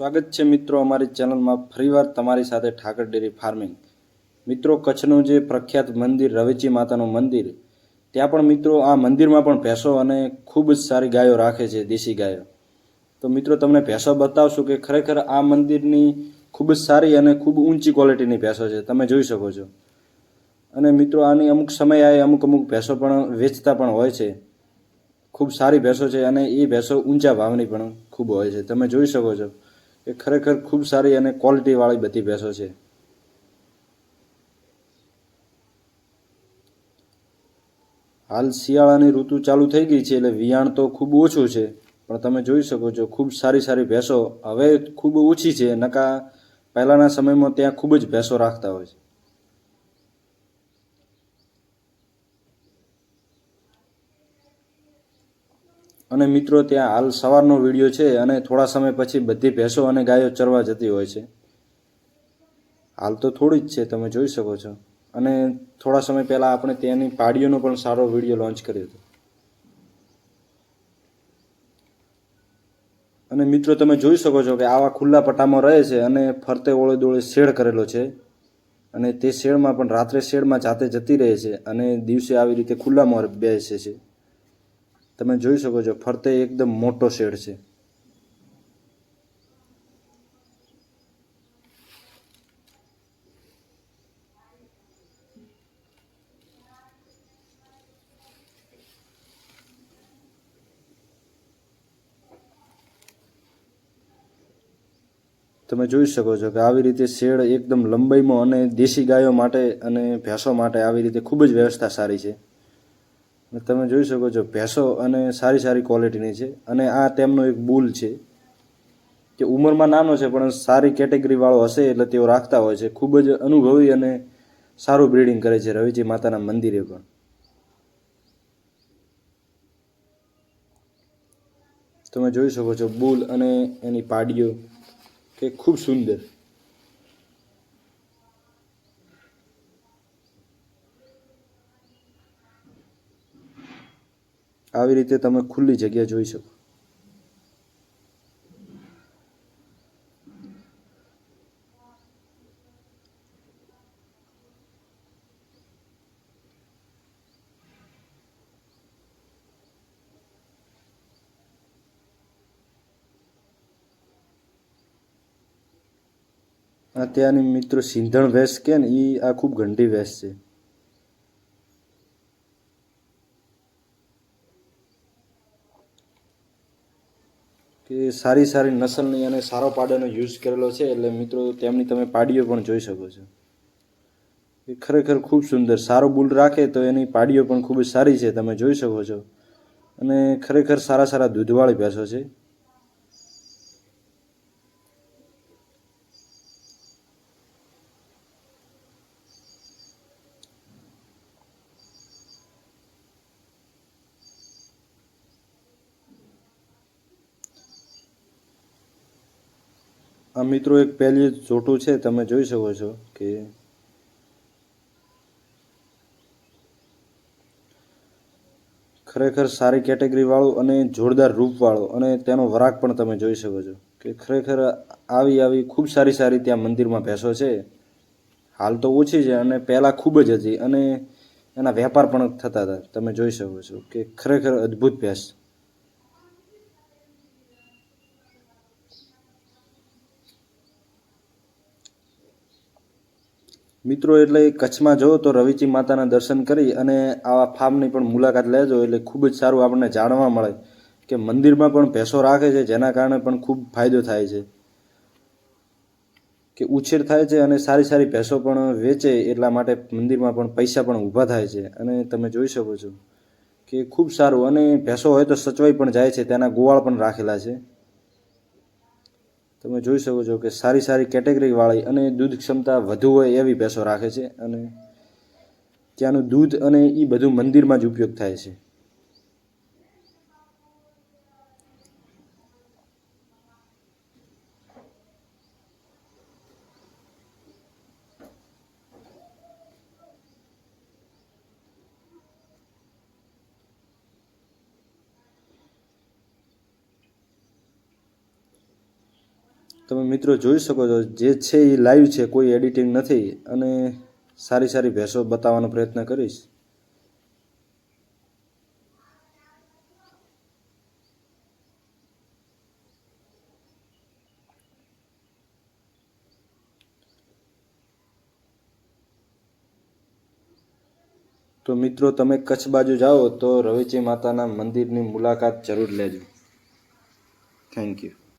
સ્વાગત છે મિત્રો અમારી ચેનલમાં ફરીવાર તમારી સાથે ઠાકર ડેરી ફાર્મિંગ. મિત્રો, કચ્છનું જે પ્રખ્યાત મંદિર રવેચી માતાનું મંદિર, ત્યાં પણ મિત્રો આ મંદિરમાં પણ ભેંસો અને ખૂબ જ સારી ગાયો રાખે છે દેશી ગાયો. તો મિત્રો, તમને ભેંસો બતાવશું કે ખરેખર આ મંદિરની ખૂબ જ સારી અને ખૂબ ઊંચી ક્વોલિટીની ભેંસો છે. તમે જોઈ શકો છો. અને મિત્રો, આની અમુક સમય આવે અમુક અમુક ભેંસો પણ વેચતા પણ હોય છે. ખૂબ સારી ભેંસો છે અને એ ભેંસો ઊંચા ભાવની પણ ખૂબ હોય છે. તમે જોઈ શકો છો. કે ખરેખર ખૂબ સારી અને ક્વોલિટીવાળી બધી ભેંસો છે. હાલ શિયાળાની ઋતુ ચાલુ થઈ ગઈ છે એટલે વિયાણ તો ખૂબ ઓછું છે, પણ તમે જોઈ શકો છો ખૂબ સારી સારી ભેંસો હવે ખૂબ ઓછી છે. નકા પહેલાંના સમયમાં ત્યાં ખૂબ જ ભેંસો રાખતા હોય છે. અને મિત્રો, ત્યાં હાલ સવારનો વીડિયો છે અને થોડા સમય પછી બધી ભેંસો અને ગાયો ચરવા જતી હોય છે. હાલ તો થોડી જ છે, તમે જોઈ શકો છો. અને થોડા સમય પહેલાં આપણે ત્યાંની પાડીઓનો પણ સારો વીડિયો લોન્ચ કર્યો હતો. અને મિત્રો, તમે જોઈ શકો છો કે આવા ખુલ્લા પટ્ટામાં રહે છે અને ફરતે ઓળે દોળે શેડ કરેલો છે. અને તે શેડમાં પણ રાત્રે શેડમાં જાતે જતી રહે છે અને દિવસે આવી રીતે ખુલ્લામાં બેસે છે. તમે જોઈ શકો છો, ફરતે એકદમ મોટો શેડ છે. તમે જોઈ શકો છો કે આવી રીતે શેડ એકદમ લંબાઈમાં અને દેશી ગાયો માટે અને ભેંસો માટે આવી રીતે ખૂબ જ વ્યવસ્થા સારી છે. તમે જોઈ શકો છો, ભેંસો અને સારી સારી ક્વોલિટીની છે. અને આ તેમનો એક બુલ છે, કે ઉંમરમાં નાનો છે, પણ સારી કેટેગરીવાળો હશે એટલે તેઓ રાખતા હોય છે. ખૂબ જ અનુભવી અને સારું બ્રીડિંગ કરે છે રવિજી માતાના મંદિરે પણ. તમે જોઈ શકો છો બુલ અને એની પાડીઓ, કે ખૂબ સુંદર. આવી રીતે તમે ખુલ્લી જગ્યા જોઈ શકો. આ ત્યાંની મિત્રો સિંધણ વેસ કે ને એ આ ખૂબ ગંડી વેસ છે. કે સારી સારી નસલની અને સારો પાડાનો યુઝ કરેલો છે, એટલે મિત્રો તેમની તમે પાડીઓ પણ જોઈ શકો છો. એ ખરેખર ખૂબ સુંદર, સારો બુલ રાખે તો એની પાડીઓ પણ ખૂબ જ સારી છે, તમે જોઈ શકો છો. અને ખરેખર સારા સારા દૂધવાળી ભેંસો છે. આ મિત્રો એક પહેલી જોટું છે, તમે જોઈ શકો છો કે ખરેખર સારી કેટેગરીવાળું અને જોરદાર રૂપવાળો અને તેનો વરાક પણ તમે જોઈ શકો છો કે ખરેખર આવી આવી ખૂબ સારી સારી ત્યાં મંદિરમાં ભેંસો છે. હાલ તો ઓછી છે અને પહેલાં ખૂબ જ હતી અને એના વેપાર પણ થતા હતા. તમે જોઈ શકો છો કે ખરેખર અદ્ભુત ભેંસ મિત્રો, એટલે કચ્છમાં જો તો રવિચી માતાના દર્શન કરી અને આવા ફાર્મની પણ મુલાકાત લેજો. એટલે ખૂબ જ સારું આપણને જાણવા મળે કે મંદિરમાં પણ ભેંસો રાખે છે, જેના કારણે પણ ખૂબ ફાયદો થાય છે. કે ઉછેર થાય છે અને સારી સારી ભેંસો પણ વેચે એટલા માટે મંદિરમાં પણ પૈસા પણ ઊભા થાય છે. અને તમે જોઈ શકો છો કે ખૂબ સારું. અને ભેંસો હોય તો સચવાઈ પણ જાય છે. તેના ગોવાળ પણ રાખેલા છે. તમે જોઈ શકો છો કે સારી સારી કેટેગરીવાળી અને દૂધ ક્ષમતા વધુ હોય એવી ભેંસો રાખે છે અને ત્યાંનું દૂધ અને એ બધું મંદિરમાં જ ઉપયોગ થાય છે. તમે મિત્રો જોઈ શકો છો, જે છે એ લાઈવ છે, કોઈ એડિટિંગ નથી અને સારી સારી ભેંસો બતાવવાનો પ્રયત્ન કરીશ. તો મિત્રો, તમે કચ્છ બાજુ જાઓ તો રવેચી માતાના મંદિરની મુલાકાત જરૂર લેજો. Thank you